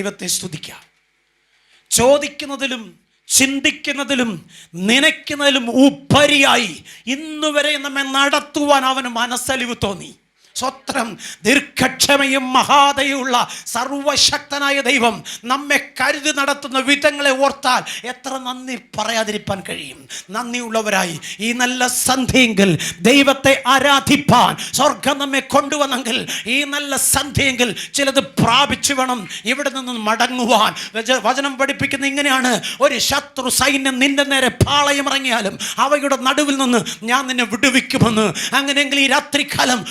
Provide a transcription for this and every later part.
ദൈവത്തെ സ്തുതിക്കാം. ചോദിക്കുന്നതിലും ചിന്തിക്കുന്നതിലും നനയ്ക്കുന്നതിലും ഉപരിയായി ഇന്നുവരെ നമ്മെ നടത്തുവാൻ അവന് മനസ്സലിവ് തോന്നി. സ്വത്രം ദീർഘക്ഷമയും മഹാതയുള്ള സർവശക്തനായ ദൈവം നമ്മെ കരുതി നടത്തുന്ന വിധങ്ങളെ ഓർത്താൽ എത്ര നന്ദി പറയാതിരിക്കാൻ കഴിയും. നന്ദിയുള്ളവരായി ഈ നല്ല സന്ധ്യയെങ്കിൽ ദൈവത്തെ ആരാധിപ്പാൻ സ്വർഗം നമ്മെ കൊണ്ടുവന്നെങ്കിൽ ഈ നല്ല സന്ധ്യയെങ്കിൽ ചിലത് പ്രാപിച്ചു വേണം ഇവിടെ നിന്ന് മടങ്ങുവാൻ. വചനം പഠിപ്പിക്കുന്ന ഇങ്ങനെയാണ്. ഒരു ശത്രു സൈന്യം നിന്റെ നേരെ പാളയമിറങ്ങിയാലും അവയുടെ നടുവിൽ നിന്ന് ഞാൻ നിന്നെ വിടുവിക്കുമെന്ന്. അങ്ങനെയെങ്കിൽ ഈ രാത്രികാലം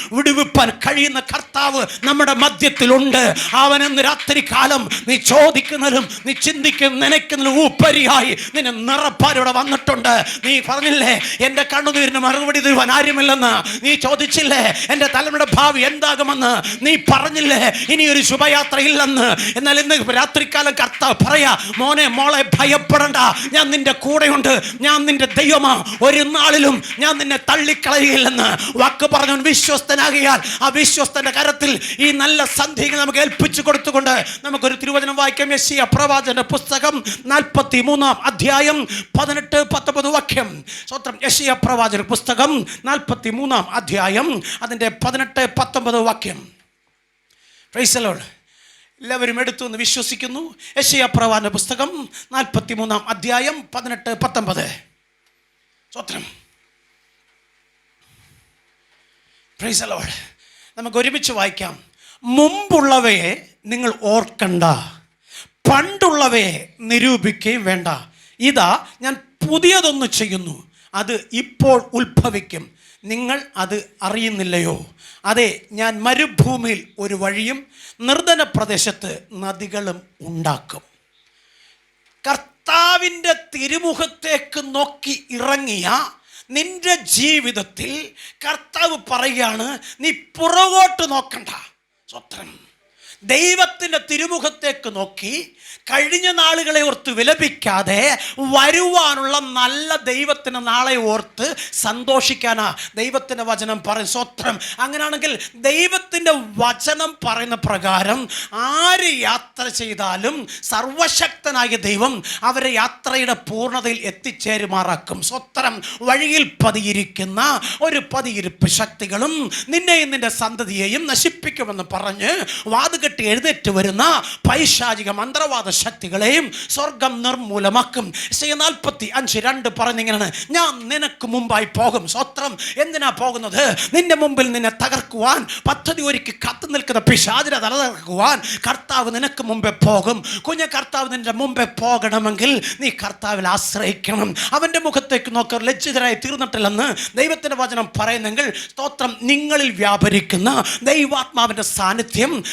വിടുവിപ്പാൻ കഴിയുന്ന കർത്താവ് നമ്മുടെ മധ്യത്തിലുണ്ട്. അവനെന്ന് രാത്രികാലം നീ ചോദിക്കുന്നതിലും നീ ചിന്തിക്കുന്ന നനയ്ക്കുന്നതിലും ഉപരിയായി നിന്നെ നിറപ്പാൻ ഇവിടെ വന്നിട്ടുണ്ട്. നീ പറഞ്ഞില്ലേ എന്റെ കണ്ണുനീരിന് മറുപടി തരുവാൻ ആരുമില്ലെന്ന്? നീ ചോദിച്ചില്ലേ എന്റെ തലമുടെ ഭാവി എന്താകുമെന്ന്? നീ പറഞ്ഞില്ലേ ഇനി ഒരു ശുഭയാത്ര ഇല്ലെന്ന് എന്നാൽ ഇന്ന് രാത്രികാലം കർത്താവ് പറയാ മോനെ മോളെ ഭയപ്പെടണ്ട. ഞാൻ നിന്റെ കൂടെയുണ്ട്. ഞാൻ നിന്റെ ദൈവമാ. ഒരു നാളിലും ഞാൻ നിന്നെ തള്ളിക്കളയുകയില്ലെന്ന്. വാക്ക് പറഞ്ഞു വിശ്വസ്തനാകിയാൽ ആ വിശ്വസ്തന്റെ കരത്തിൽ ഈ നല്ല സന്ധികൾ നമുക്ക് ഏൽപ്പിച്ചു കൊടുത്തുകൊണ്ട് നമുക്കൊരു തിരുവചനം വായിക്കാം. യശിയ പ്രവാചന പുസ്തകം നാൽപ്പത്തി മൂന്നാം അധ്യായം പതിനെട്ട് പത്തൊമ്പത് വാക്യം. സ്വത്രം യശിയ പ്രവാചന പുസ്തകം നാൽപ്പത്തി മൂന്നാം അധ്യായം അതിന്റെ പതിനെട്ട് പത്തൊമ്പത് വാക്യം. ഫ്രൈസലോൾ എല്ലാവരും എടുത്തു എന്ന് വിശ്വസിക്കുന്നു. യശയ പ്രവാന്റെ പുസ്തകം നാൽപ്പത്തി മൂന്നാം അധ്യായം പതിനെട്ട് പത്തൊമ്പത്. സ്വത്രം പ്രൈസലോൾ നമുക്ക് ഒരുമിച്ച് വായിക്കാം. മുമ്പുള്ളവയെ നിങ്ങൾ ഓർക്കണ്ട. പണ്ടുള്ളവയെ നിരൂപിക്കുകയും വേണ്ട. ഇതാ ഞാൻ പുതിയതൊന്ന് ചെയ്യുന്നു. അത് ഇപ്പോൾ ഉത്ഭവിക്കും. നിങ്ങൾ അത് അറിയുന്നില്ലയോ? അതെ ഞാൻ മരുഭൂമിയിൽ ഒരു വഴിയും നിർധന പ്രദേശത്ത് നദികളും ഉണ്ടാക്കും. കർത്താവിന്റെ തിരുമുഖത്തേക്ക് നോക്കി ഇറങ്ങിയ നിന്റെ ജീവിതത്തിൽ കർത്താവ് പറയുകയാണ് നീ പുറകോട്ട് നോക്കണ്ട. സ്വത്രം ദൈവത്തിന്റെ തിരുമുഖത്തേക്ക് നോക്കി കഴിഞ്ഞ നാളുകളെ ഓർത്ത് വിലപിക്കാതെ വരുവാനുള്ള നല്ല ദൈവത്തിന് നാളെ ഓർത്ത് സന്തോഷിക്കാനാ ദൈവത്തിന്റെ വചനം പറയും സ്വത്രം അങ്ങനെയാണെങ്കിൽ ദൈവത്തിന്റെ വചനം പറയുന്ന പ്രകാരം ആര് യാത്ര ചെയ്താലും സർവശക്തനായ ദൈവം അവരെ യാത്രയുടെ പൂർണതയിൽ എത്തിച്ചേരുമാറാക്കും. സ്വത്രം വഴിയിൽ പതിയിരിക്കുന്ന ഒരു പതിയിരിപ്പ് ശക്തികളും നിന്നെയും നിന്റെ സന്തതിയെയും നശിപ്പിക്കുമെന്ന് പറഞ്ഞ് വാതുകെട്ടി എഴുന്നേറ്റ് വരുന്ന പൈശാചിക മന്ത്രവാദ ശക്തികളെയും സ്വർഗം നിർമൂലമാക്കും. നാൽപ്പത്തി അഞ്ച് രണ്ട് പറഞ്ഞിങ്ങനെയാണ് ഞാൻ നിനക്ക് മുമ്പായി പോകും. സ്വത്രം എന്തിനാ പോകുന്നത്? നിന്റെ മുമ്പിൽ നിന്നെ തകർക്കുവാൻ പദ്ധതി ഒരുക്കി കത്ത് നിൽക്കുന്ന പിശാചിനെ തലതകർക്കുവാൻ കർത്താവ് നിനക്ക് മുമ്പേ പോകും. കുഞ്ഞ കർത്താവ് നിന്റെ മുമ്പേ പോകണമെങ്കിൽ നീ കർത്താവിൽ ആശ്രയിക്കണം. അവന്റെ മുഖത്തേക്ക് നോക്കർ ലജ്ജിതരായി തീർന്നിട്ടില്ലെന്ന് ദൈവത്തിന്റെ വചനം പറയുന്നെങ്കിൽ സ്തോത്രം നിങ്ങളിൽ വ്യാപരിക്കുന്ന ദൈവാത്മാവിന്റെ സാന്നിധ്യം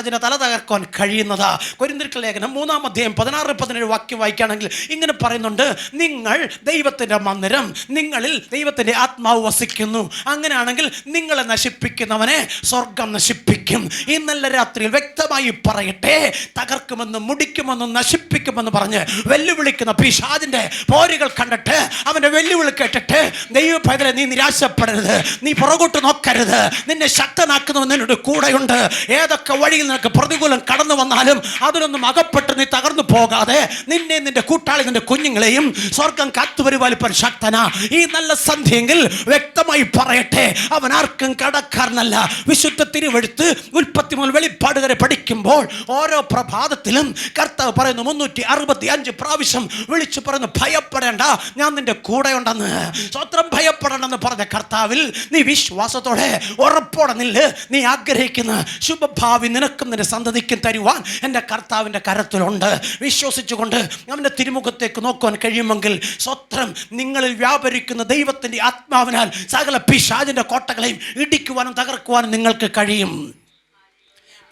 പിശാചിനെ തല തകർക്കുവാൻ കഴിയുന്നത്. കൊരിന്തിരിക്കൽ ലേഖനം മൂന്നാം അധ്യായം പതിനാറ് പതിനേഴ് വാക്യം വായിക്കുകയാണെങ്കിൽ ഇങ്ങനെ പറയുന്നുണ്ട്. നിങ്ങൾ ദൈവത്തിന്റെ മന്ദിരം നിങ്ങളിൽ ദൈവത്തിന്റെ ആത്മാവ് വസിക്കുന്നു. അങ്ങനെയാണെങ്കിൽ നിങ്ങളെ നശിപ്പിക്കുന്നവനെ സ്വർഗം നശിപ്പിക്കും. ഈ നല്ല രാത്രിയിൽ വ്യക്തമായി പറയട്ടെ. തകർക്കുമെന്നും മുടിക്കുമെന്നും നശിപ്പിക്കുമെന്ന് പറഞ്ഞ് വെല്ലുവിളിക്കുന്ന പിശാദിന്റെ പോരുകൾ കണ്ടിട്ട് അവന്റെ വെല്ലുവിളി കേട്ടിട്ട് ദൈവ പൈതലെ നീ നിരാശപ്പെടരുത്. നീ പുറകോട്ട് നോക്കരുത്. നിന്നെ ശക്തനാക്കുന്നവൻ നിന്നോട് കൂടെയുണ്ട്. ഏതൊക്കെ വഴിയിൽ നിനക്ക് പ്രതികൂലം കടന്നു വന്നാലും അതിലൊന്നും അകപ്പെട്ട് നീ തകർന്നു പോകാതെ നിന്നെ നിന്റെ കൂട്ടാളി നിന്റെ കുഞ്ഞുങ്ങളെയും സ്വർഗം കാത്തുപരിപാലിപ്പാൻ ശക്തനാ. ഈ നല്ല സന്ധ്യയെങ്കിൽ വ്യക്തമായി പറയട്ടെ അവൻ ആർക്കും കടക്കാരനല്ല. വിശുദ്ധ തിരുവെടുത്ത് ഉൽപ്പത്തി മുതൽ വെളിപ്പാട് വരെ പഠിക്കുമ്പോൾ ഓരോ പ്രഭാതത്തിലും കർത്താവ് പറയുന്നു മുന്നൂറ്റി അറുപത്തി അഞ്ച് പ്രാവശ്യം വിളിച്ചു പറയുന്നു ഭയപ്പെടേണ്ട ഞാൻ നിന്റെ കൂടെ ഉണ്ടെന്ന് സ്വത്രം ഭയപ്പെടണമെന്ന് പറഞ്ഞ കർത്താവിൽ നീ വിശ്വാസത്തോടെ ഉറപ്പോടെ നില്ല് നീ ആഗ്രഹിക്കുന്ന. ശുഭഭാവി നിനക്കും നിന്റെ സന്തതിക്കും തരുവാൻ എന്റെ കർത്താവിന്റെ കരത്തിലുണ്ട്. വിശ്വസിച്ചുകൊണ്ട് അവന്റെ തിരുമുഖത്തേക്ക് നോക്കുവാൻ കഴിയുമെങ്കിൽ സ്വത്രം നിങ്ങളിൽ വ്യാപരിക്കുന്ന ദൈവത്തിന്റെ ആത്മാവിനാൽ സകല പിഷാജിന്റെ കോട്ടകളെയും ഇടിക്കുവാനും തകർക്കുവാനും നിങ്ങൾക്ക് കഴിയും.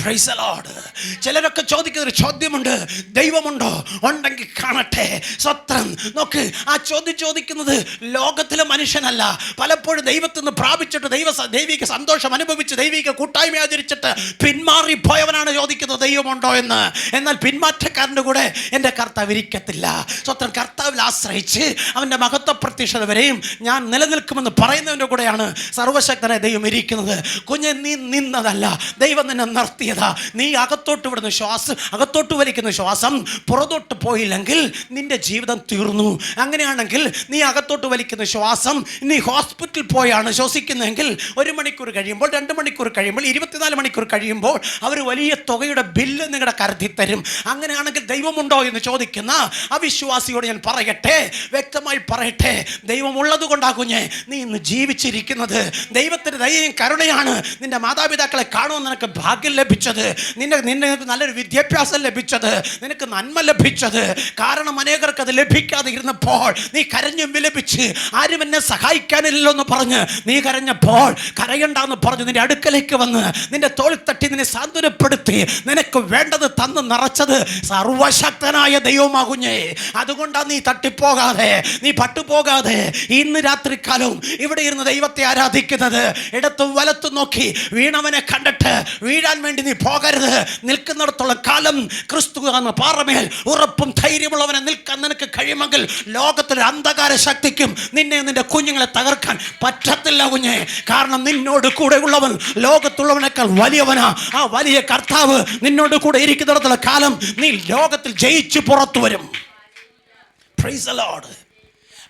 The Lord. ചിലരൊക്കെ ചോദിക്കുന്ന ഒരു ചോദ്യമുണ്ട്. ദൈവമുണ്ടോ? ഉണ്ടെങ്കിൽ കാണട്ടെ. സ്വത്രം. നോക്ക് ആ ചോദ്യം ചോദിക്കുന്നത് ലോകത്തിലെ മനുഷ്യനല്ല. പലപ്പോഴും ദൈവത്തിൽ നിന്ന് പ്രാപിച്ചിട്ട് ദൈവ ദൈവിക സന്തോഷം അനുഭവിച്ച് ദൈവിക കൂട്ടായ്മ ആചരിച്ചിട്ട് പിന്മാറിപ്പോയവനാണ് ചോദിക്കുന്നത് ദൈവമുണ്ടോ എന്ന്. എന്നാൽ പിന്മാറ്റക്കാരന്റെ കൂടെ എന്റെ കർത്താവ് ഇരിക്കത്തില്ല. സ്വത്രം കർത്താവിൽ ആശ്രയിച്ച് അവന്റെ മഹത്വ പ്രത്യക്ഷത വരെയും ഞാൻ നിലനിൽക്കുമെന്ന് പറയുന്നവന്റെ കൂടെയാണ് സർവശക്തനായ ദൈവം ഇരിക്കുന്നത്. കുഞ്ഞെ നീ നിന്നതല്ല. ദൈവം നിന്നെ നിർത്തി. സത്യത നീ അകത്തോട്ട് വിടുന്ന ശ്വാസം അകത്തോട്ട് വലിക്കുന്ന ശ്വാസം പുറത്തോട്ട് പോയില്ലെങ്കിൽ നിന്റെ ജീവിതം തീർന്നു. അങ്ങനെയാണെങ്കിൽ നീ അകത്തോട്ട് വലിക്കുന്ന ശ്വാസം നീ ഹോസ്പിറ്റലിൽ പോയാണ് ശ്വസിക്കുന്നതെങ്കിൽ ഒരു മണിക്കൂർ കഴിയുമ്പോൾ രണ്ട് മണിക്കൂർ കഴിയുമ്പോൾ ഇരുപത്തിനാല് മണിക്കൂർ കഴിയുമ്പോൾ അവർ വലിയ തുകയുടെ ബില്ല് നിങ്ങളുടെ കരുതി തരും. അങ്ങനെയാണെങ്കിൽ ദൈവമുണ്ടോ എന്ന് ചോദിക്കുന്ന അവിശ്വാസിയോട് ഞാൻ പറയട്ടെ വ്യക്തമായി പറയട്ടെ ദൈവമുള്ളത് കൊണ്ടാ നീ ഇന്ന് ജീവിച്ചിരിക്കുന്നത് ദൈവത്തിന്റെ ദൈവം കരുണയാണ്. നിന്റെ മാതാപിതാക്കളെ കാണുമെന്ന് നിനക്ക് ഭാഗ്യം ലഭിച്ചത്? നിന്നെ നിന്നെ നല്ലൊരു വിദ്യാഭ്യാസം ലഭിച്ചത്. നിനക്ക് നന്മ ലഭിച്ചത്. കാരണം അനേകർക്ക് അത് ലഭിക്കാതെ ഇരുന്നപ്പോൾ നീ കരഞ്ഞും വിലപിച്ച് ആരും എന്നെ സഹായിക്കാനില്ലല്ലോ എന്ന് പറഞ്ഞ് നീ കരഞ്ഞപ്പോൾ കരയണ്ടെന്ന് പറഞ്ഞ് നിന്റെ അടുക്കലേക്ക് വന്ന് നിന്റെ തോളിൽ തട്ടി നിന്നെ സാന്ത്വനപ്പെടുത്തി നിനക്ക് വേണ്ടത് തന്ന് നിറച്ചത് സർവശക്തനായ ദൈവമാകുഞ്ഞേ. അതുകൊണ്ടാണ് നീ തട്ടിപ്പോകാതെ നീ പട്ടുപോകാതെ ഇന്ന് രാത്രിക്കാലവും ഇവിടെ ഇരുന്ന് ദൈവത്തെ ആരാധിക്കുന്നത്. ഇടത്തും വലത്തും നോക്കി വീണവനെ കണ്ടിട്ട് വീഴാൻ വേണ്ടി നീ പോകരുത്. നിൽക്കുന്നിടത്തോളം കാലം ക്രിസ്തു എന്ന പാറമേൽ ഉറപ്പും ധൈര്യമുള്ളവനെ നിൽക്കാൻ നിനക്ക് കഴിയുമെങ്കിൽ ലോകത്തിലെ അന്ധകാര ശക്തിക്കും നിന്നെ നിന്റെ കുഞ്ഞുങ്ങളെ തകർക്കാൻ പറ്റത്തില്ല കുഞ്ഞെ. കാരണം നിന്നോട് കൂടെ ഉള്ളവൻ ലോകത്തുള്ളവനേക്കാൾ വലിയവനാ. ആ വലിയ കർത്താവ് നിന്നോട് കൂടെ ഇരിക്കുന്നിടത്തോളം കാലം നീ ലോകത്തിൽ ജയിച്ചു പുറത്തു വരും. The Lord.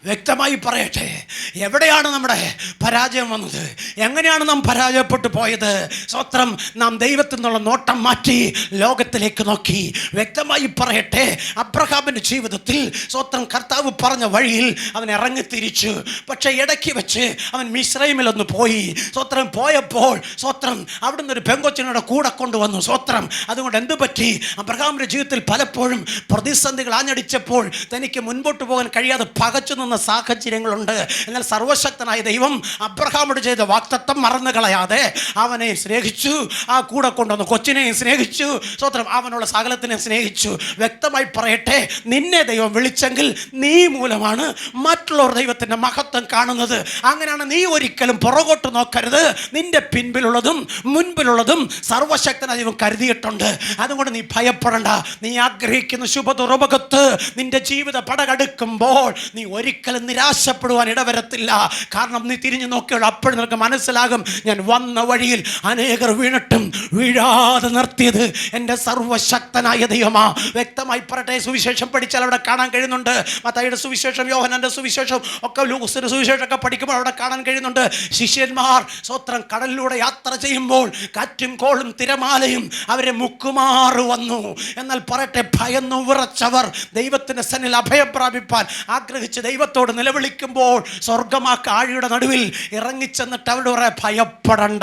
വ്യക്തമായി പറയട്ടെ. എവിടെയാണ് നമ്മുടെ പരാജയം വന്നത്? എങ്ങനെയാണ് നാം പരാജയപ്പെട്ടു പോയത്? സ്വത്രം നാം ദൈവത്തിൽ നിന്നുള്ള നോട്ടം മാറ്റി ലോകത്തിലേക്ക് നോക്കി വ്യക്തമായി പറയട്ടെ. അബ്രഹാമിന്റെ ജീവിതത്തിൽ സ്വത്രം കർത്താവ് പറഞ്ഞ വഴിയിൽ അവൻ ഇറങ്ങി തിരിച്ചു പക്ഷേ ഇടയ്ക്ക് വെച്ച് അവൻ മിശ്രൈമിലൊന്ന് പോയി. സ്വത്രം പോയപ്പോൾ സ്വത്രം അവിടുന്ന് ഒരു പെങ്കൊച്ചിനോട് കൂടെ കൊണ്ടുവന്നു. സ്വത്രം അതുകൊണ്ട് എന്ത് പറ്റി? അബ്രഹാമിന്റെ ജീവിതത്തിൽ പലപ്പോഴും പ്രതിസന്ധികൾ ആഞ്ഞടിച്ചപ്പോൾ തനിക്ക് മുൻപോട്ട് പോകാൻ കഴിയാതെ പകച്ചു നിന്ന സാഹചര്യങ്ങളുണ്ട്. എന്നാൽ സർവശക്തനായ ദൈവം അബ്രഹാമോട് ചെയ്ത വാക്തത്വം മറന്നു കളയാതെ അവനെ സ്നേഹിച്ചു ആ കൂടെ കൊണ്ടുവന്നു കൊച്ചിനെയും സ്നേഹിച്ചു സ്വത്രം അവനുള്ള സകലത്തിനെ സ്നേഹിച്ചു. വ്യക്തമായി പറയട്ടെ നിന്നെ ദൈവം വിളിച്ചെങ്കിൽ നീ മൂലമാണ് മറ്റുള്ളവർ ദൈവത്തിന്റെ മഹത്വം കാണുന്നത്. അങ്ങനെയാണ് നീ ഒരിക്കലും പുറകോട്ട് നോക്കരുത്. നിന്റെ പിൻപിലുള്ളതും മുൻപിലുള്ളതും സർവശക്തനായ ദൈവം കരുതിയിട്ടുണ്ട്. അതുകൊണ്ട് നീ ഭയപ്പെടണ്ട. നീ ആഗ്രഹിക്കുന്ന ശുഭതുറമുഖത്ത് നിന്റെ ജീവിത പടകടുക്കുമ്പോൾ നീ ഒരിക്കലും നിരാശപ്പെടുവാൻ ഇടവരത്തില്ല. കാരണം നീ തിരിഞ്ഞു നോക്കിയുള്ള അപ്പോഴും നിനക്ക് മനസ്സിലാകും ഞാൻ വന്ന വഴിയിൽ അനേകർ വീണിട്ടും വീഴാതെ നിർത്തിയത് എന്റെ സർവശക്തനായ ദൈവമാ. വ്യക്തമായി പറട്ടെ സുവിശേഷം പഠിച്ചാൽ അവിടെ കാണാൻ കഴിയുന്നുണ്ട്. മത്തായിയുടെ സുവിശേഷം യോഹനന്റെ സുവിശേഷം ഒക്കെ ലൂസിന്റെ സുവിശേഷമൊക്കെ പഠിക്കുമ്പോൾ അവിടെ കാണാൻ കഴിയുന്നുണ്ട്. ശിഷ്യന്മാർ സ്വത്രം കടലിലൂടെ യാത്ര ചെയ്യുമ്പോൾ കാറ്റും കോളും തിരമാലയും അവരെ മുക്കുമാറ് വന്നു. എന്നാൽ പറട്ടെ ഭയന്നു വിറച്ചവർ ദൈവത്തിന്റെ സന്നിൽ അഭയം പ്രാപിപ്പാൻ ആഗ്രഹിച്ച് ദൈവത്തോട് നിലവിളിക്കുമ്പോൾ സ്വർഗം ആ കാഴിയുടെ നടുവിൽ ഇറങ്ങിച്ചെന്നിട്ട് അവരുടെ പറയാ ഭയപ്പെടണ്ട.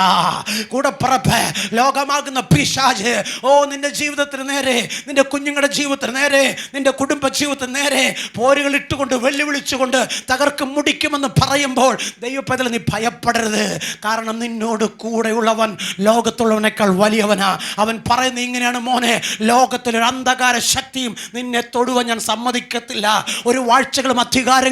കൂടെ പറഭ ലോകമാകുന്ന പിശാജ് ഓ നിന്റെ ജീവിതത്തിന് നേരെ നിന്റെ കുഞ്ഞുങ്ങളുടെ ജീവിതത്തിന് നേരെ നിന്റെ കുടുംബ ജീവിതത്തിന് നേരെ പോരുകൾ ഇട്ടുകൊണ്ട് വെല്ലുവിളിച്ചുകൊണ്ട് തകർക്കും മുടിക്കുമെന്ന് പറയുമ്പോൾ ദൈവപ്പതിൽ നീ ഭയപ്പെടരുത്. കാരണം നിന്നോട് കൂടെയുള്ളവൻ ലോകത്തുള്ളവനേക്കാൾ വലിയവനാ. അവൻ പറയുന്നത് ഇങ്ങനെയാണ് മോനെ. ലോകത്തിലൊരു അന്ധകാര ശക്തിയും നിന്നെ തൊടുവാൻ ഞാൻ സമ്മതിക്കത്തില്ല. ഒരു വാഴ്ചകളും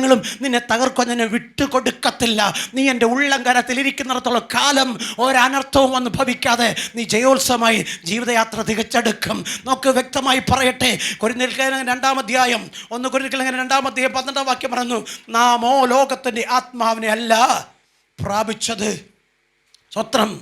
അധികാരങ്ങളും നിന്നെ തകർക്കാൻ നിന്നെ വിട്ടുകൊടുക്കത്തില്ല. നീ എന്റെ ഉള്ളംകരത്തിൽ ഇരിക്കുന്നിടത്തോളം കാലം ഒരനർത്ഥവും വന്ന് ഭവിക്കാതെ നീ ജയോത്സവമായി ജീവിതയാത്ര തികച്ചെടുക്കും. നമുക്ക് വ്യക്തമായി പറയട്ടെ. കൊരിന്തിൽക്കലങ്ങൻ രണ്ടാം അധ്യായം ഒന്ന് കൊരിന്തിൽക്കലങ്ങൻ രണ്ടാം അധ്യായം പന്ത്രണ്ടാം വാക്യം പറഞ്ഞു നാമോ ലോകത്തിന്റെ ആത്മാവിനെ അല്ല പ്രാപിച്ചത്. സ്വത്രം.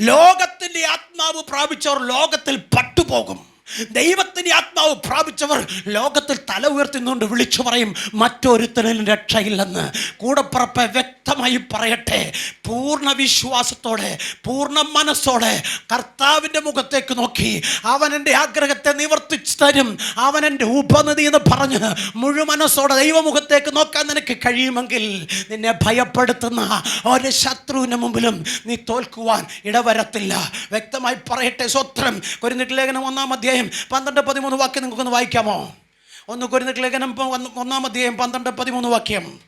ലോകത്തിന്റെ ആത്മാവ് പ്രാപിച്ചവർ ലോകത്തിൽ പട്ടുപോകും. ദൈവത്തിന്റെ ആത്മാവ് പ്രാപിച്ചവർ ലോകത്തിൽ തല ഉയർത്തുന്നുകൊണ്ട് വിളിച്ചു പറയും മറ്റൊരുത്തനും രക്ഷയില്ലെന്ന്. കൂടപ്പുറപ്പ് വ്യക്തമായി പറയട്ടെ പൂർണ വിശ്വാസത്തോടെ പൂർണ മനസ്സോടെ കർത്താവിന്റെ മുഖത്തേക്ക് നോക്കി അവൻ എന്റെ ആഗ്രഹത്തെ നിവർത്തിച്ചു തരും അവൻ എന്റെ ഉപനിധി എന്ന് പറഞ്ഞ് മുഴുമനസ്സോടെ ദൈവമുഖത്തേക്ക് നോക്കാൻ നിനക്ക് കഴിയുമെങ്കിൽ നിന്നെ ഭയപ്പെടുത്തുന്ന ഒരു ശത്രുവിന് മുമ്പിലും നീ തോൽക്കുവാൻ ഇടവരത്തില്ല. വ്യക്തമായി പറയട്ടെ സ്വത്രം. കുരുന്നിട്ട് ലേഖനം ഒന്നാം അധ്യായം പന്ത്രണ്ട് പതിമൂന്ന് വാക്യം നിങ്ങൾക്കൊന്ന് വായിക്കാമോ? ഒന്ന് കുരുന്നിട്ട് ലേഖനം ഒന്നാം അധ്യായം പന്ത്രണ്ട് പതിമൂന്ന് വാക്യം.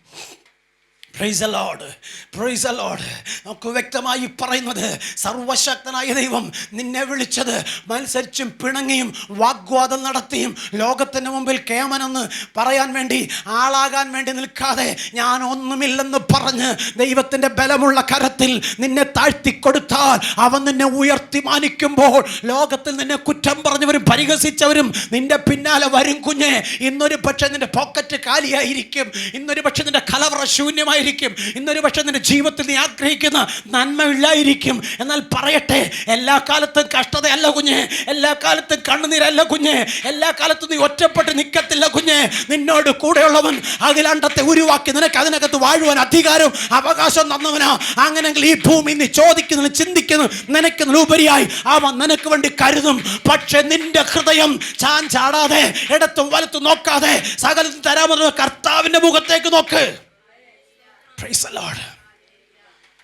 പ്രൈസ് അലോഡ് പ്രൈസ് അലോഡ് നമുക്ക് വ്യക്തമായി പറയുന്നത് സർവശക്തനായ ദൈവം നിന്നെ വിളിച്ചത് മത്സരിച്ചും പിണങ്ങിയും വാഗ്വാദം നടത്തിയും ലോകത്തിന് മുമ്പിൽ കേമനെന്ന് പറയാൻ വേണ്ടി ആളാകാൻ വേണ്ടി നിൽക്കാതെ ഞാൻ ഒന്നുമില്ലെന്ന് പറഞ്ഞ് ദൈവത്തിന്റെ ബലമുള്ള കരത്തിൽ നിന്നെ താഴ്ത്തിക്കൊടുത്താൽ അവൻ നിന്നെ ഉയർത്തി മാനിക്കുമ്പോൾ ലോകത്തിൽ നിന്നെ കുറ്റം പറഞ്ഞവരും പരിഹസിച്ചവരും നിന്റെ പിന്നാലെ വരും കുഞ്ഞെ. ഇന്നൊരു പക്ഷേ നിന്റെ പോക്കറ്റ് കാലിയായിരിക്കും. ഇന്നൊരു പക്ഷേ നിന്റെ കലവറ ശൂന്യമായി നന്മയായിരിക്കും ഇന്നൊരു പക്ഷെ നിന്റെ ജീവിതത്തിൽ നീ ആഗ്രഹിക്കുന്ന നന്മ ഇല്ലായിരിക്കും എന്നാൽ പറയട്ടെ എല്ലാ കാലത്തും കഷ്ടതയല്ല കുഞ്ഞ്. എല്ലാ കാലത്തും കണ്ണുനീരല്ല കുഞ്ഞ്. എല്ലാ കാലത്തും നീ ഒറ്റപ്പെട്ട് നിൽക്കത്തില്ല കുഞ്ഞ്. നിന്നോട് കൂടെയുള്ളവൻ അഖിലാണ്ടത്തെ ഉരുവാക്കി നിനക്ക് അതിനകത്ത് വാഴുവാൻ അധികാരം അവകാശം തന്നവനാ. അങ്ങനെങ്കിൽ ഈ ഭൂമി നീ ചോദിക്കുന്നു ചിന്തിക്കുന്നു നിനക്കുന്നതിലുപരിയായി അവൻ നിനക്ക് വേണ്ടി കരുതും. പക്ഷെ നിന്റെ ഹൃദയം ചാൻ ചാടാതെ ഇടത്തും വലത്തും നോക്കാതെ സകലത്തും തരാമെന്ന് കർത്താവിന്റെ മുഖത്തേക്ക് നോക്ക്.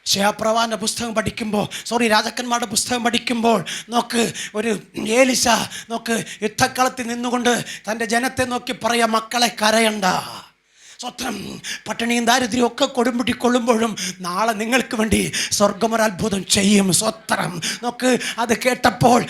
ഷയാപ്രവാന്റെ പുസ്തകം പഠിക്കുമ്പോൾ സോറി രാജാക്കന്മാരുടെ പുസ്തകം പഠിക്കുമ്പോൾ നോക്ക് ഒരു ഏലിശ നോക്ക് യുദ്ധക്കളത്തിൽ നിന്നുകൊണ്ട് തന്റെ ജനത്തെ നോക്കി പറയാം മക്കളെ കരയണ്ട. സ്വത്രം പട്ടിണിയും ദാരിദ്ര്യവും ഒക്കെ കൊടുമ്പിടി കൊള്ളുമ്പോഴും നാളെ നിങ്ങൾക്ക് വേണ്ടി സ്വർഗം ഒരു അത്ഭുതം ചെയ്യും. സ്വത്രം നോക്ക് അത് കേട്ടപ്പോൾ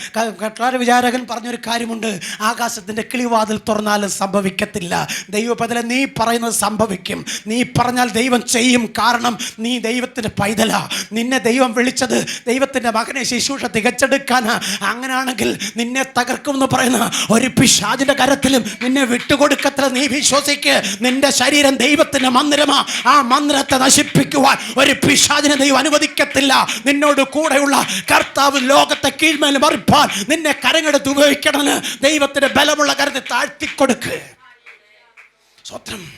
കട്ടാര വിചാരകൻ പറഞ്ഞൊരു കാര്യമുണ്ട്. ആകാശത്തിന്റെ കിളിവാതിൽ തുറന്നാലും സംഭവിക്കത്തില്ല. ദൈവപതിലെ നീ പറയുന്നത് സംഭവിക്കും. നീ പറഞ്ഞാൽ ദൈവം ചെയ്യും. കാരണം നീ ദൈവത്തിന്റെ പൈതല. നിന്നെ ദൈവം വിളിച്ചത് ദൈവത്തിന്റെ മകനെ ശുശ്രൂഷ തികച്ചെടുക്കാനാ അങ്ങനെയാണെങ്കിൽ നിന്നെ തകർക്കുമെന്ന് പറയുന്ന ഒരു പിശാചിന്റെ കരത്തിലും നിന്നെ വിട്ടുകൊടുക്കത്തില്ല. നീ വിശ്വസിക്ക്. നിന്റെ ശരീരം ദൈവത്തിന്റെ മന്ദിരമാ. ആ മന്ദിരത്തെ നശിപ്പിക്കുവാൻ ഒരു പിശാചിനെ ദൈവം അനുവദിക്കത്തില്ല. നിന്നോട് കൂടെയുള്ള കർത്താവ് ലോകത്തെ കീഴ്മേൽ മറിപ്പാൻ നിന്നെ കരങ്ങെടുത്ത് ഉപയോഗിക്കണമെന്ന് ദൈവത്തിന്റെ ബലമുള്ള കരത്തെ താഴ്ത്തിക്കൊടുക്ക്. സ്വത്രം.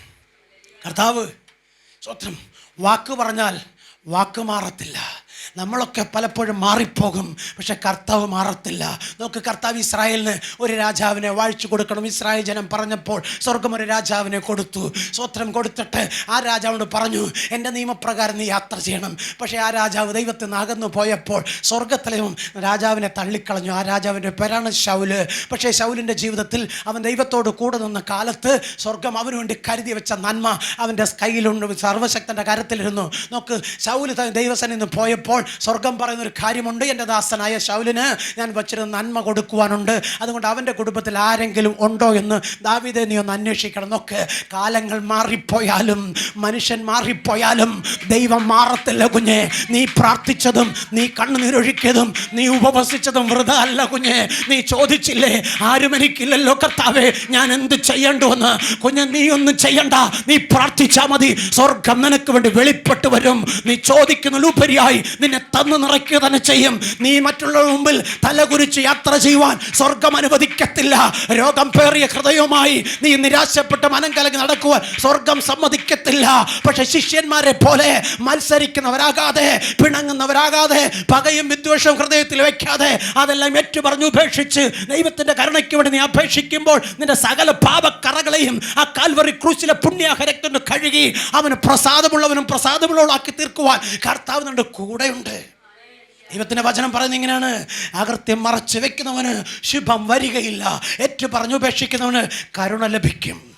കർത്താവ് സ്വത്രം. വാക്ക് പറഞ്ഞാൽ വാക്ക് മാറത്തില്ല. നമ്മളൊക്കെ പലപ്പോഴും മാറിപ്പോകും. പക്ഷെ കർത്താവ് മാറത്തില്ല. നമുക്ക് കർത്താവ് ഇസ്രായേലിന് ഒരു രാജാവിനെ വാഴിച്ചു കൊടുക്കണം. ഇസ്രായേൽ ജനം പറഞ്ഞപ്പോൾ സ്വർഗം ഒരു രാജാവിനെ കൊടുത്തു. സ്വത്രം കൊടുത്തിട്ട് ആ രാജാവിനോട് പറഞ്ഞു എന്റെ നിയമപ്രകാരം നീ യാത്ര ചെയ്യണം. പക്ഷേ ആ രാജാവ് ദൈവത്തിൽ നിന്ന് അകന്നു പോയപ്പോൾ സ്വർഗത്തിലെയും രാജാവിനെ തള്ളിക്കളഞ്ഞു. ആ രാജാവിന്റെ പേരാണ് ശൗൽ. പക്ഷേ ശൗലിന്റെ ജീവിതത്തിൽ അവൻ ദൈവത്തോട് കൂടെ നിന്ന കാലത്ത് സ്വർഗം അവന് വേണ്ടി കരുതി വെച്ച നന്മ അവന്റെ കയ്യിലുണ്ട്. സർവശക്തന്റെ കരത്തിലിരുന്നു. നോക്ക് ശൗൽ ദൈവസനിന്ന് നിന്ന് പോയപ്പോൾ സ്വർഗം പറയുന്ന ഒരു കാര്യമുണ്ട്. എന്റെ ദാസനായ ശൗലിന് ഞാൻ വച്ചിരുന്ന നന്മ കൊടുക്കുവാനുണ്ട്. അതുകൊണ്ട് അവന്റെ കുടുംബത്തിൽ ആരെങ്കിലും ഉണ്ടോ എന്ന് ദാവിദെ നീ ഒന്ന് അന്വേഷിക്കണം. നോക്ക് കാലങ്ങൾ മാറിപ്പോയാലും മനുഷ്യൻ മാറിപ്പോയാലും ദൈവം മാറത്തില്ല കുഞ്ഞെ. നീ പ്രാർത്ഥിച്ചതും നീ കണ്ണുനീരൊഴുക്കിയതും നീ ഉപവസിച്ചതും വൃത അല്ല കുഞ്ഞെ. നീ ചോദിച്ചില്ലേ ആരും എനിക്കില്ലല്ലോ കർത്താവേ ഞാൻ എന്ത് ചെയ്യേണ്ടുവെന്ന്? കുഞ്ഞെ നീ ഒന്നും ചെയ്യണ്ട. നീ പ്രാർത്ഥിച്ചാൽ മതി. സ്വർഗം നിനക്ക് വേണ്ടി വെളിപ്പെട്ടു വരും. നീ ചോദിക്കുന്നതിലുപരിയായി നിന്നെ തന്നു നിറയ്ക്കുക തന്നെ ചെയ്യും. നീ മറ്റുള്ളവരുടെ മുമ്പിൽ തലകുരിച്ച് യാത്ര ചെയ്യുവാൻ സ്വർഗം അനുവദിക്കത്തില്ല. രോഗം പേറിയ ഹൃദയവുമായി നീ നിരാശപ്പെട്ട് മനം കലങ്ങി നടക്കുവാൻ സ്വർഗം സമ്മതിക്കത്തില്ല. പക്ഷെ ശിഷ്യന്മാരെ പോലെ മത്സരിക്കുന്നവരാകാതെ പിണങ്ങുന്നവരാകാതെ പകയും വിദ്വേഷവും ഹൃദയത്തിൽ വയ്ക്കാതെ അതെല്ലാം ഏറ്റു പറഞ്ഞു ഉപേക്ഷിച്ച് ദൈവത്തിന്റെ കരുണയ്ക്ക് വേണ്ടി നീ അപേക്ഷിക്കുമ്പോൾ നിന്റെ സകല പാപക്കറകളെയും ആ കാൽവറി ക്രൂശിലെ പുണ്യാഹരക്കൊണ്ട് കഴുകി അവന് പ്രസാദമുള്ളവനും പ്രസാദമുള്ളവളാക്കി തീർക്കുവാൻ കർത്താവ് നിന്റെ കൂടെയുണ്ട്. ദൈവത്തിന്റെ വചനം പറയുന്നത് ഇങ്ങനെയാണ്. അകൃത്യം മറച്ചു വെക്കുന്നവന് ശുഭം വരികയില്ല. ഏറ്റു പറഞ്ഞു ഉപേക്ഷിക്കുന്നവന് കരുണ ലഭിക്കും.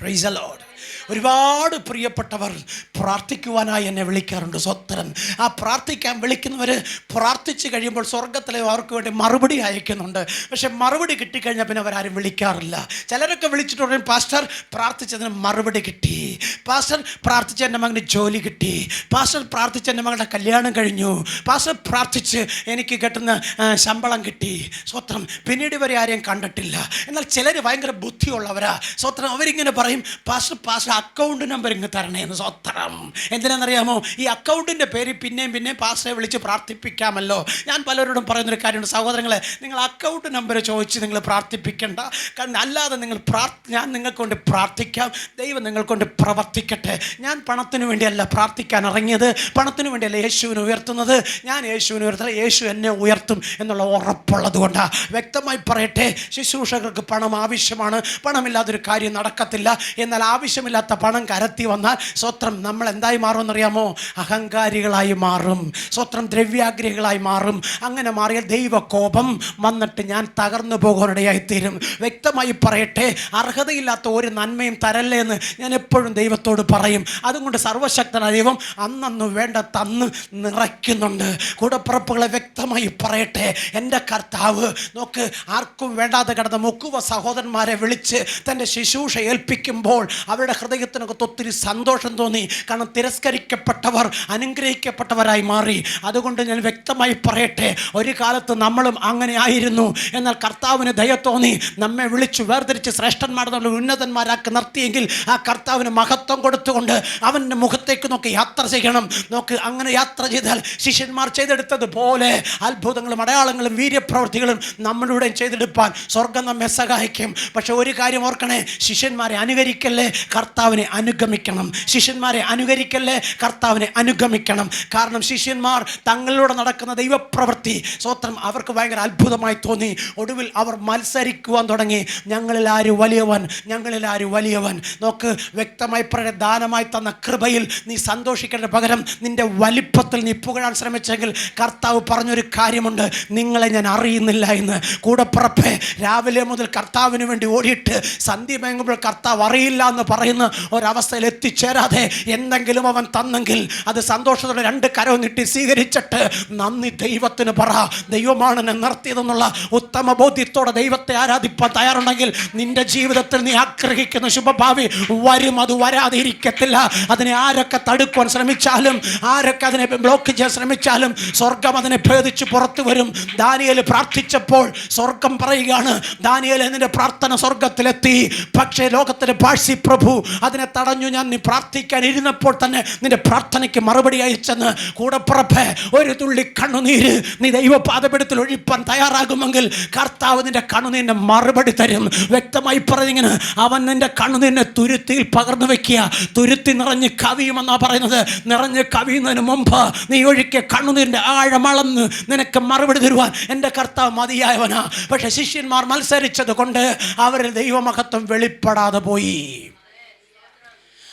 പ്രൈസ് ലോഡ് ഒരുപാട് പ്രിയപ്പെട്ടവർ പ്രാർത്ഥിക്കുവാനായി എന്നെ വിളിക്കാറുണ്ട് സ്വത്തരൻ. ആ പ്രാർത്ഥിക്കാൻ വിളിക്കുന്നവർ പ്രാർത്ഥിച്ചു കഴിയുമ്പോൾ സ്വർഗത്തിലെ അവർക്ക് വേണ്ടി മറുപടി അയക്കുന്നുണ്ട്. പക്ഷെ മറുപടി കിട്ടിക്കഴിഞ്ഞാൽ പിന്നെ അവരാരും വിളിക്കാറില്ല. ചിലരൊക്കെ വിളിച്ചിട്ട് പറയും പാസ്റ്റർ പ്രാർത്ഥിച്ചതിന് മറുപടി കിട്ടി. പാസ്റ്റർ പ്രാർത്ഥിച്ച എന്റെ മകന് ജോലി കിട്ടി. പാസ്റ്റർ പ്രാർത്ഥിച്ച എന്റെ മകളുടെ കല്യാണം കഴിഞ്ഞു. പാസ്റ്റർ പ്രാർത്ഥിച്ച് എനിക്ക് കിട്ടുന്ന ശമ്പളം കിട്ടി. സ്വത്രം പിന്നീട് ഇവരെ ആരെയും കണ്ടിട്ടില്ല. എന്നാൽ ചിലർ ഭയങ്കര ബുദ്ധിയുള്ളവരാ. സ്വത്രം അവരിങ്ങനെ പറയും പാസ്റ്റർ പാസ്റ്റർ അക്കൗണ്ട് നമ്പർ ഇങ്ങ് തരണേ എന്ന് സ്വത്രം. എന്തിനാണെന്നറിയാമോ? ഈ അക്കൗണ്ടിന്റെ പേര് പിന്നെയും പിന്നെയും പാസ്റ്ററെ വിളിച്ച് പ്രാർത്ഥിപ്പിക്കാമല്ലോ. ഞാൻ പലരോടും പറയുന്നൊരു കാര്യമുണ്ട്. സഹോദരങ്ങളെ നിങ്ങൾ അക്കൗണ്ട് നമ്പർ ചോദിച്ച് നിങ്ങൾ പ്രാർത്ഥിപ്പിക്കേണ്ട. കാരണം അല്ലാതെ നിങ്ങൾ പ്രാർത്ഥ ഞാൻ നിങ്ങൾക്കൊണ്ട് പ്രാർത്ഥിക്കാം. ദൈവം നിങ്ങൾ കൊണ്ട് പ്രവർത്തിക്കട്ടെ. ഞാൻ പണത്തിന് വേണ്ടിയല്ല പ്രാർത്ഥിക്കാൻ ഇറങ്ങിയത്. പണത്തിന് വേണ്ടിയല്ല യേശുവിനെ ഉയർത്തുന്നത്. ഞാൻ യേശുവിനെ ഉയർത്തില്ല യേശു എന്നെ ഉയർത്തും എന്നുള്ള ഉറപ്പുള്ളത് കൊണ്ടാണ് വ്യക്തമായി പറയട്ടെ ശുശ്രൂഷകർക്ക് പണം ആവശ്യമാണ്. പണമില്ലാതൊരു കാര്യം നടക്കത്തില്ല. എന്നാൽ ആവശ്യമില്ലാത്ത പണം കരത്തി വന്നാൽ സ്വത്രം നമ്മൾ എന്തായി മാറുമെന്നറിയാമോ? അഹങ്കാരികളായി മാറും. സ്വത്രം ദ്രവ്യാഗ്രഹികളായി മാറും. അങ്ങനെ മാറിയാൽ ദൈവകോപം വന്നിട്ട് ഞാൻ തകർന്നു പോകാനിടയായിത്തീരും വ്യക്തമായി പറയട്ടെ അർഹതയില്ലാത്ത ഒരു നന്മയും തരല്ലേ എന്ന് ഞാൻ എപ്പോഴും ദൈവത്തോട് പറയും. അതുകൊണ്ട് സർവശക്തനായ ദൈവം അന്നന്ന് വേണ്ട തന്ന് നിറയ്ക്കുന്നുണ്ട്. കൂടപ്പിറപ്പുകളെ വ്യക്തമായി പറയട്ടെ എന്റെ കർത്താവ് നോക്ക് ആർക്കും വേണ്ടാതെ കിടന്ന മുക്കുവ സഹോദരന്മാരെ വിളിച്ച് തന്റെ ശുശ്രൂഷ ഏൽപ്പിക്കുമ്പോൾ അവരുടെ അവരുടെ ഹൃദയത്തിനകത്ത് ഒത്തിരി സന്തോഷം തോന്നി. കാരണം തിരസ്കരിക്കപ്പെട്ടവർ അനുഗ്രഹിക്കപ്പെട്ടവരായി മാറി. അതുകൊണ്ട് ഞാൻ വ്യക്തമായി പറയട്ടെ ഒരു കാലത്ത് നമ്മളും അങ്ങനെ ആയിരുന്നു. എന്നാൽ കർത്താവിന് ദയ തോന്നി. നമ്മെ വിളിച്ചു വേർതിരിച്ച് ശ്രേഷ്ഠന്മാർ നമ്മൾ ഉന്നതന്മാരാക്കി നിർത്തിയെങ്കിൽ ആ കർത്താവിന് മഹത്വം കൊടുത്തുകൊണ്ട് അവന്റെ മുഖത്തേക്ക് നോക്കി യാത്ര ചെയ്യണം. നോക്ക് അങ്ങനെ യാത്ര ചെയ്താൽ ശിഷ്യന്മാർ ചെയ്തെടുത്തതുപോലെ അത്ഭുതങ്ങളും അടയാളങ്ങളും വീര്യപ്രവൃത്തികളും നമ്മളിലൂടെ ചെയ്തെടുപ്പാൻ സ്വർഗം നമ്മെ സഹായിക്കും. പക്ഷെ ഒരു കാര്യം ഓർക്കണേ ശിഷ്യന്മാരെ അനുകരിക്കല്ലേ? കർത്താവിനെ അനുഗമിക്കണം. ശിഷ്യന്മാരെ അനുകരിക്കല്ലേ? കർത്താവിനെ അനുഗമിക്കണം. കാരണം ശിഷ്യന്മാർ തങ്ങളിലൂടെ നടക്കുന്ന ദൈവപ്രവൃത്തി സ്വത്രം അവർക്ക് ഭയങ്കര അത്ഭുതമായി തോന്നി. ഒടുവിൽ അവർ മത്സരിക്കുവാൻ തുടങ്ങി. ഞങ്ങളിൽ ആര് വലിയവൻ? ഞങ്ങളിൽ ആര് വലിയവൻ? നോക്ക് വ്യക്തമായി പറയുന്ന ദാനമായി തന്ന കൃപയിൽ നീ സന്തോഷിക്കേണ്ട പകരം നിന്റെ വലിപ്പത്തിൽ നീ പുകഴാൻ ശ്രമിച്ചെങ്കിൽ കർത്താവ് പറഞ്ഞൊരു കാര്യമുണ്ട്. നിങ്ങളെ ഞാൻ അറിയുന്നില്ല എന്ന്. കൂടപ്പുറപ്പെ രാവിലെ മുതൽ കർത്താവിന് വേണ്ടി ഓടിയിട്ട് സന്ധ്യ മയങ്ങുമ്പോൾ കർത്താവ് അറിയില്ല എന്ന് പറയുന്ന ഒരവസ്ഥയിൽ എത്തിച്ചേരാതെ എന്തെങ്കിലും അവൻ തന്നെങ്കിൽ അത് സന്തോഷത്തോടെ രണ്ട് കരവും നീട്ടി സ്വീകരിച്ചിട്ട് നന്ദി ദൈവത്തിന് പറ. ദൈവമാണ് എന്നെ നിർത്തിയതെന്നുള്ള ഉത്തമ ബോധ്യത്തോടെ ദൈവത്തെ ആരാധിപ്പാൻ തയ്യാറുണ്ടെങ്കിൽ നിന്റെ ജീവിതത്തിൽ നീ ആഗ്രഹിക്കുന്ന ശുഭഭാവി വരും. അത് വരാതെ ഇരിക്കത്തില്ല അതിനെ ആരൊക്കെ തടുക്കുവാൻ ശ്രമിച്ചാലും ആരൊക്കെ അതിനെ ബ്ലോക്ക് ചെയ്യാൻ ശ്രമിച്ചാലും സ്വർഗം അതിനെ ഭേദിച്ച് പുറത്തു വരും. ദാനിയൽ പ്രാർത്ഥിച്ചപ്പോൾ സ്വർഗം പറയുകയാണ് ദാനിയൽ എന്നിന്റെ പ്രാർത്ഥന സ്വർഗത്തിലെത്തി. പക്ഷേ ലോകത്തിലെ പാഴ്സി പ്രഭു അതിനെ തടഞ്ഞു ഞാൻ നീ പ്രാർത്ഥിക്കാൻ ഇരുന്നപ്പോൾ തന്നെ നിന്റെ പ്രാർത്ഥനയ്ക്ക് മറുപടി അയച്ചെന്ന് കൂടപ്പുറപ്പ് ഒരു തുള്ളി കണ്ണുനീര് നീ ദൈവപാദപീഠത്തിൽ ഒഴിപ്പാൻ തയ്യാറാകുമെങ്കിൽ കർത്താവ് നിന്റെ കണ്ണുനീരിന്റെ മറുപടി തരും. വ്യക്തമായി പറഞ്ഞിങ്ങനെ അവൻ നിന്റെ കണ്ണുനീരിനെ തുരുത്തിയിൽ പകർന്നു വെക്കുക. തുരുത്തി നിറഞ്ഞ് കവിയുമെന്നാണ് പറയുന്നത്. നിറഞ്ഞ് കവിയുന്നതിന് മുമ്പ് നീ ഒഴിക്കെ കണ്ണുനീരിന്റെ ആഴമളന്ന് നിനക്ക് മറുപടി തരുവാൻ എന്റെ കർത്താവ് മതിയായവനാ. പക്ഷെ ശിഷ്യന്മാർ മത്സരിച്ചത് കൊണ്ട് അവരിൽ ദൈവമഹത്വം വെളിപ്പെടാതെ പോയി.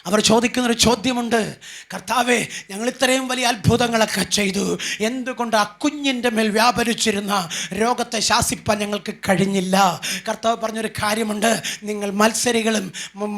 അവർ ചോദിക്കുന്നൊരു ചോദ്യമുണ്ട്. കർത്താവെ ഞങ്ങൾ ഇത്രയും വലിയ അത്ഭുതങ്ങളൊക്കെ ചെയ്തു. എന്തുകൊണ്ട് ആ കുഞ്ഞിന്റെ മേൽ വ്യാപരിച്ചിരുന്ന രോഗത്തെ ശാസിപ്പാൻ ഞങ്ങൾക്ക് കഴിഞ്ഞില്ല? കർത്താവ് പറഞ്ഞൊരു കാര്യമുണ്ട്. നിങ്ങൾ മത്സരികളും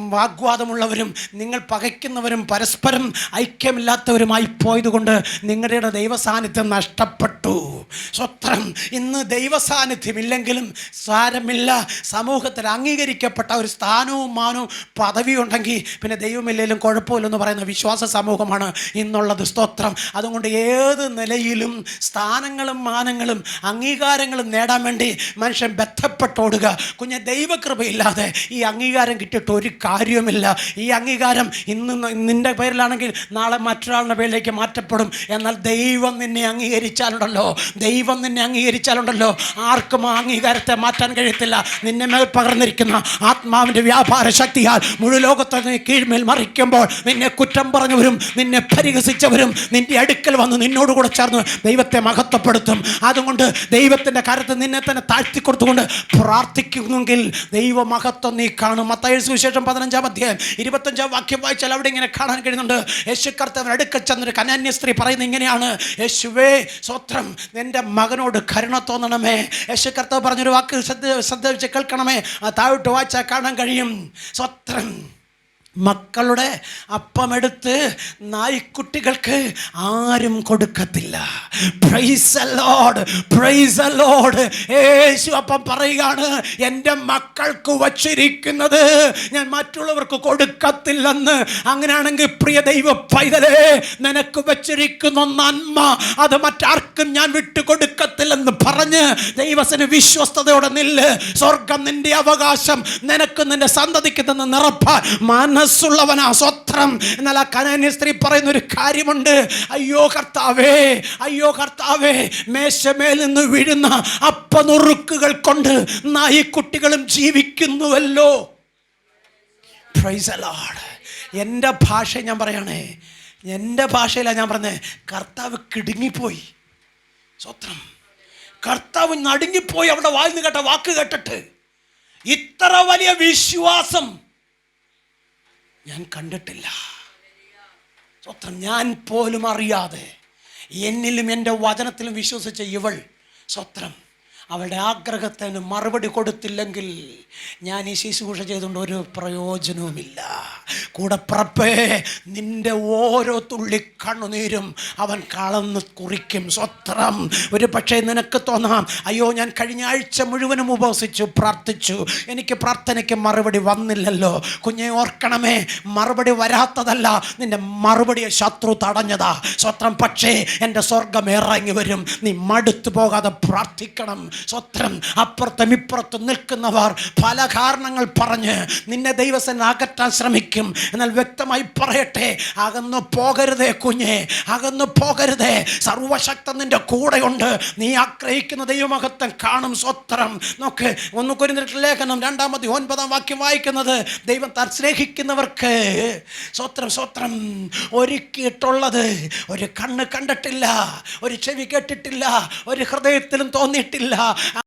വാഗ്വാദമുള്ളവരും നിങ്ങൾ പകയ്ക്കുന്നവരും പരസ്പരം ഐക്യമില്ലാത്തവരുമായി പോയതുകൊണ്ട് നിങ്ങളുടെ ദൈവസാന്നിധ്യം നഷ്ടപ്പെട്ടു. സ്വത്രം ഇന്ന് ദൈവസാന്നിധ്യമില്ലെങ്കിലും സാരമില്ല. സമൂഹത്തിൽ അംഗീകരിക്കപ്പെട്ട ഒരു സ്ഥാനവും മാനവും പദവിയുണ്ടെങ്കിൽ പിന്നെ പിന്നെ ദൈവമില്ലെങ്കിലും കുഴപ്പമില്ലെന്ന് പറയുന്ന വിശ്വാസ സമൂഹമാണ് ഇന്നുള്ളത് സ്തോത്രം. അതുകൊണ്ട് ഏത് നിലയിലും സ്ഥാനങ്ങളും മാനങ്ങളും അംഗീകാരങ്ങളും നേടാൻ വേണ്ടി മനുഷ്യൻ ബന്ധപ്പെട്ടോടുക കുഞ്ഞ ദൈവകൃപയില്ലാതെ ഈ അംഗീകാരം കിട്ടിയിട്ട് ഒരു കാര്യവുമില്ല. ഈ അംഗീകാരം ഇന്ന് നിന്റെ പേരിലാണെങ്കിൽ നാളെ മറ്റൊരാളുടെ പേരിലേക്ക് മാറ്റപ്പെടും. എന്നാൽ ദൈവം നിന്നെ അംഗീകരിച്ചാലുണ്ടല്ലോ. ദൈവം നിന്നെ അംഗീകരിച്ചാലുണ്ടല്ലോ. ആർക്കും ആ അംഗീകാരത്തെ മാറ്റാൻ കഴിയത്തില്ല. നിന്നെ മേൽ പകർന്നിരിക്കുന്ന ആത്മാവിന്റെ വ്യാപാര ശക്തിയാൽ മുഴു ലോകത്തെ കീഴ്മേൽ മറിക്കുമ്പോൾ നിന്നെ കുറ്റം പറഞ്ഞവരും നിന്നെ പരിഹസിച്ചവരും നിന്റെ അടുക്കൽ വന്ന് നിന്നോട് കൂടെ ചേർന്ന് ദൈവത്തെ മഹത്വപ്പെടുത്തും. അതുകൊണ്ട് ദൈവത്തിന്റെ കാര്യത്തിൽ നിന്നെ തന്നെ താഴ്ത്തി കൊടുത്തുകൊണ്ട് പ്രാർത്ഥിക്കുന്നെങ്കിൽ ദൈവമഹത്വം നീ കാണും. മത്തായി സുവിശേഷം പതിനഞ്ചാം അധ്യായം ഇരുപത്തഞ്ചാം വാക്യം വായിച്ചാൽ അവിടെ ഇങ്ങനെ കാണാൻ കഴിയുന്നുണ്ട്. യേശു കർത്തവൻ അടുക്കൽ ചെന്നൊരു കനാന്യ സ്ത്രീ പറയുന്നത് ഇങ്ങനെയാണ്. യേശുവേ സ്വത്രം നിന്റെ മകനോട് കരുണ തോന്നണമേ. യേശു കർത്തവ് പറഞ്ഞൊരു വാക്ക് ശ്രദ്ധ ശ്രദ്ധ വെച്ച് കേൾക്കണമേ. താഴോട്ട് വായിച്ചാൽ കാണാൻ കഴിയും. സ്വത്രം മക്കളുടെ അപ്പമെടുത്ത് നായ്ക്കുട്ടികൾക്ക് ആരും കൊടുക്കത്തില്ല. പ്രൈസ് ലോഡ് പ്രൈസ് ലോഡ് യേശു അപ്പം പറയുകയാണ് എന്റെ മക്കൾക്ക് വച്ചിരിക്കുന്നത് ഞാൻ മറ്റുള്ളവർക്ക് കൊടുക്കത്തില്ലെന്ന്. അങ്ങനെയാണെങ്കിൽ പ്രിയ ദൈവ പൈതലേ നിനക്ക് വച്ചിരിക്കുന്ന നന്മ അത് മറ്റാർക്കും ഞാൻ വിട്ടു വിട്ടുകൊടുക്കത്തില്ലെന്ന് പറഞ്ഞ് ദൈവത്തിന് വിശ്വസ്തയോടെ നില്ല്. സ്വർഗം നിന്റെ അവകാശം നിനക്ക് നിന്റെ സന്തതിക്ക് തന്നെ നിറപ്പാൻ മനസ്സുള്ളവനാ സ്വത്രം. എന്നാൽ ആ കനാന്യ സ്ത്രീ പറയുന്ന ഒരു കാര്യമുണ്ട്. അയ്യോ കർത്താവേ അയ്യോ കർത്താവേ മേശമേൽ നിന്ന് വീഴുന്ന അപ്പനുറുക്കുകൾ കൊണ്ട് നായിക്കുട്ടികളും ജീവിക്കുന്നുവല്ലോ. എന്റെ ഭാഷ ഞാൻ പറയണേ എന്റെ ഭാഷയിലാണ് ഞാൻ പറഞ്ഞത് കർത്താവ് കിടുങ്ങിപ്പോയി. സ്വത്രം. കർത്താവ് നടുങ്ങിപ്പോയി അവിടെ വായിന്ന് കേട്ട വാക്ക് കേട്ടിട്ട്. ഇത്ര വലിയ വിശ്വാസം ഞാൻ കണ്ടിട്ടില്ല. സ്വത്രം ഞാൻ പോലും അറിയാതെ എന്നിലും എന്റെ വചനത്തിലും വിശ്വസിച്ച ഇവൾ സ്വത്രം അവളുടെ ആഗ്രഹത്തിന് മറുപടി കൊടുത്തില്ലെങ്കിൽ ഞാൻ ഈ ശുശ്രൂഷ ചെയ്തുകൊണ്ട് ഒരു പ്രയോജനവുമില്ല. കൂടെ പ്രപ്പേ നിന്റെ ഓരോ തുള്ളി കണ്ണുനീരും അവൻ കളന്ന് കുറിക്കും സ്വത്രം. ഒരു പക്ഷേ നിനക്ക് തോന്നാം അയ്യോ ഞാൻ കഴിഞ്ഞ ആഴ്ച മുഴുവനും ഉപവസിച്ചു പ്രാർത്ഥിച്ചു. എനിക്ക് പ്രാർത്ഥനയ്ക്ക് മറുപടി വന്നില്ലല്ലോ. കുഞ്ഞെ ഓർക്കണമേ മറുപടി വരാത്തതല്ല. നിന്റെ മറുപടിയെ ശത്രു തടഞ്ഞതാ. സ്വത്രം പക്ഷേ എന്റെ സ്വർഗം ഇറങ്ങി വരും. നീ മടുത്തു പോകാതെ പ്രാർത്ഥിക്കണം. സ്വത്രം അപ്പുറത്തും ഇപ്പുറത്തും നിൽക്കുന്നവർ പല കാരണങ്ങൾ പറഞ്ഞ് നിന്നെ ദൈവസൻ അകറ്റാൻ ശ്രമിക്കും. എന്നാൽ വ്യക്തമായി പറയട്ടെ അകന്നു പോകരുതേ കുഞ്ഞെ അകന്നു പോകരുതേ. സർവശക്തൻ നിന്റെ കൂടെയുണ്ട്. നീ ആഗ്രഹിക്കുന്ന ദൈവമഹത്വം കാണും സ്വത്രം. നോക്ക് ഒന്ന് കുരുന്നിട്ട് ലേഖനം രണ്ടാമത് ഒൻപതാം വാക്യം വായിക്കുന്നത് ദൈവം താൻ സ്നേഹിക്കുന്നവർക്ക്. സ്വത്രം സ്വത്രം. ഒരുക്കിയിട്ടുള്ളത് ഒരു കണ്ണ് കണ്ടിട്ടില്ല ഒരു ചെവി കേട്ടിട്ടില്ല ഒരു ഹൃദയത്തിലും തോന്നിയിട്ടില്ല.